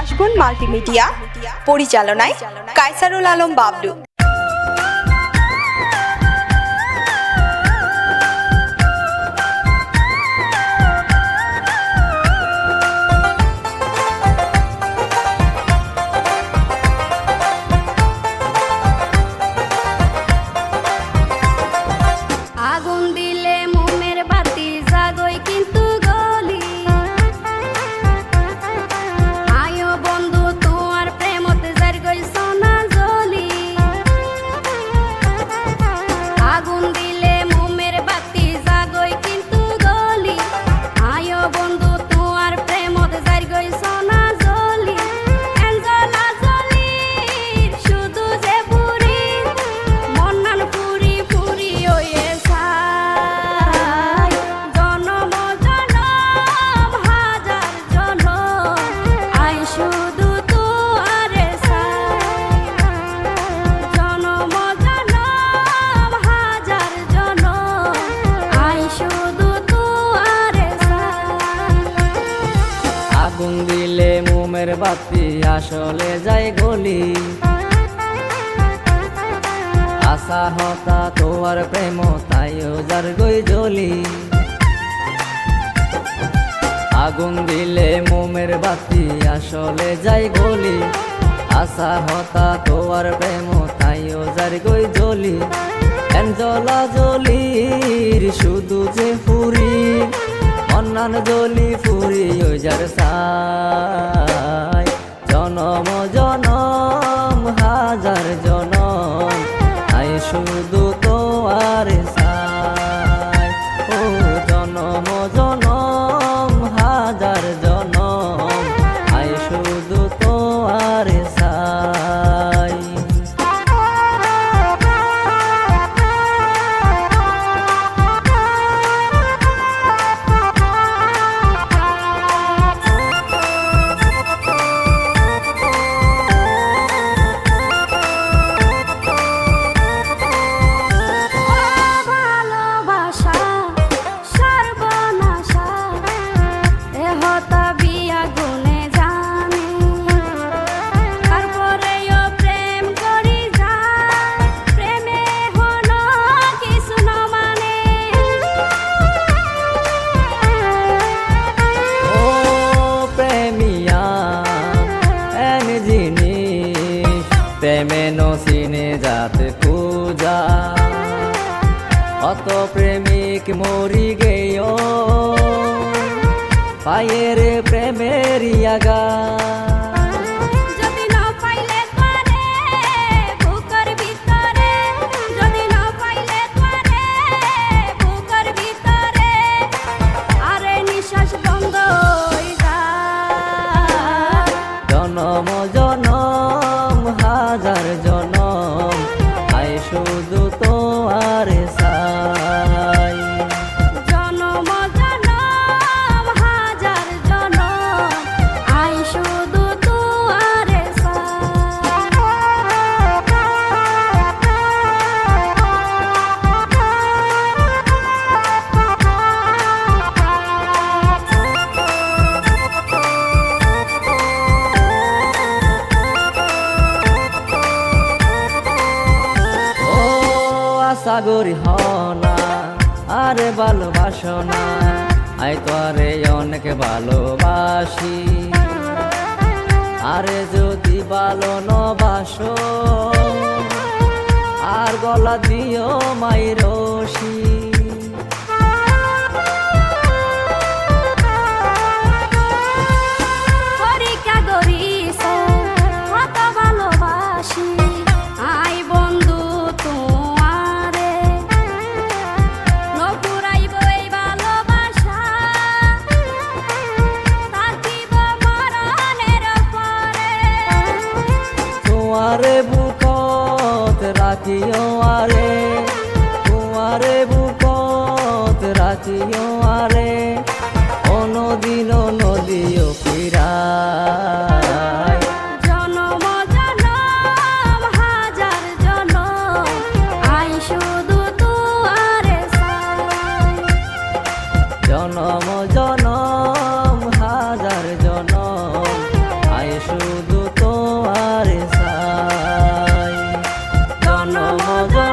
কাশবন মাল্টিমিডিয়া পরিচালনায় কায়সারুল আলম বাবলু। মোমের বাতি আসলে যায় গলি। আশা হতা তোয়ার প্রেম, তাইও যার গই জ্বলি আগুন দিলে মোমের বাতি আসলে যাই গলি। আশা হতা তোয়ার প্রেম, তাইও যার গই জ্বলি এঞ্জলা জলির শুধু যে ফুরি অন্যান জলি ফুরি ওই যার সাই জনম জনম। প্রেমে নসিনে যাতে পূজা। অত প্রেমিক মরি গেও পায়ের প্রেমের আগা যদি না করি হনা আরে ভালোবাসো না। আই তোরে অনেক ভালোবাসি। আরে যদি ভালো নবাসো আর গলা দিও মাই রশি। রাখিও আরে তোমারে বুকত রাখিও আরে অনদিন নদীও ফিরায় জনম জনম জনম